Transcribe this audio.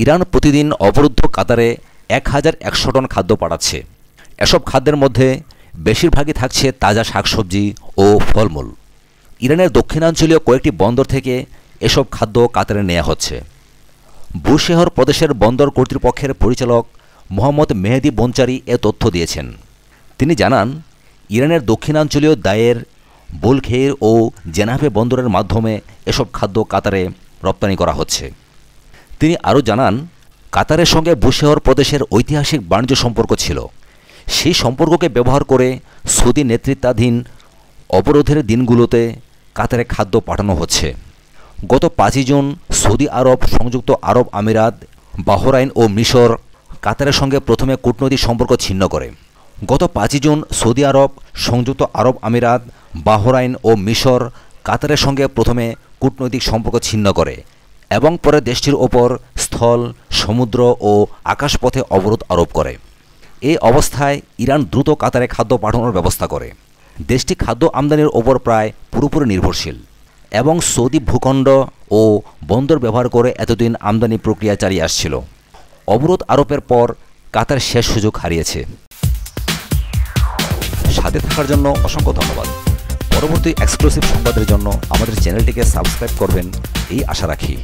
Iran প্রতিদিন অবরুদ্ধ কাতারে এক হাজার একশো টন খাদ্য পাঠাচ্ছে এসব খাদ্যের মধ্যে বেশিরভাগই থাকছে তাজা শাকসবজি ও ফলমূল। ইরানের দক্ষিণাঞ্চলীয় কয়েকটি বন্দর থেকে এসব খাদ্য কাতারে নেওয়া হচ্ছে। বুশেহর প্রদেশের বন্দর কর্তৃপক্ষের পরিচালক মোহাম্মদ মেহেদি বঞ্চারি এ তথ্য দিয়েছেন। তিনি জানান, ইরানের দক্ষিণাঞ্চলীয় দায়ের বোলখের ও জেনাভে বন্দরের মাধ্যমে এসব খাদ্য কাতারে রপ্তানি করা হচ্ছে। তিনি আরও জানান, কাতারের সঙ্গে বুশেহর প্রদেশের ঐতিহাসিক বাণিজ্য সম্পর্ক ছিল। সেই সম্পর্ককে ব্যবহার করে সৌদি নেতৃত্বাধীন অবরোধের দিনগুলোতে কাতারে খাদ্য পাঠানো হচ্ছে। গত পাঁচই জুন সৌদি আরব, সংযুক্ত আরব আমিরাত, বাহরাইন ও মিশর কাতারের সঙ্গে প্রথমে কূটনৈতিক সম্পর্ক ছিন্ন করে। গত পাঁচই জুন সৌদি আরব, সংযুক্ত আরব আমিরাত, বাহরাইন ও মিশর কাতারের সঙ্গে প্রথমে কূটনৈতিক সম্পর্ক ছিন্ন করে। এবং পরে দেশটির ওপর স্থল, সমুদ্র ও আকাশপথে অবরোধ আরোপ করে। এই অবস্থায় ইরান দ্রুত কাতারে খাদ্য পাঠানোর ব্যবস্থা করে। দেশটি খাদ্য আমদানির ওপর প্রায় পুরোপুরি নির্ভরশীল এবং সৌদি ভূখণ্ড ও বন্দর ব্যবহার করে এতদিন আমদানি প্রক্রিয়া চালিয়ে আসছিল। অবরোধ আরোপের পর কাতার শেষ সুযোগ হারিয়েছে। সাথে থাকার জন্য অসংখ্য ধন্যবাদ। পরবর্তী এক্সক্লুসিভ সংবাদের জন্য আমাদের চ্যানেলটিকে সাবস্ক্রাইব করবেন, এই আশা রাখি।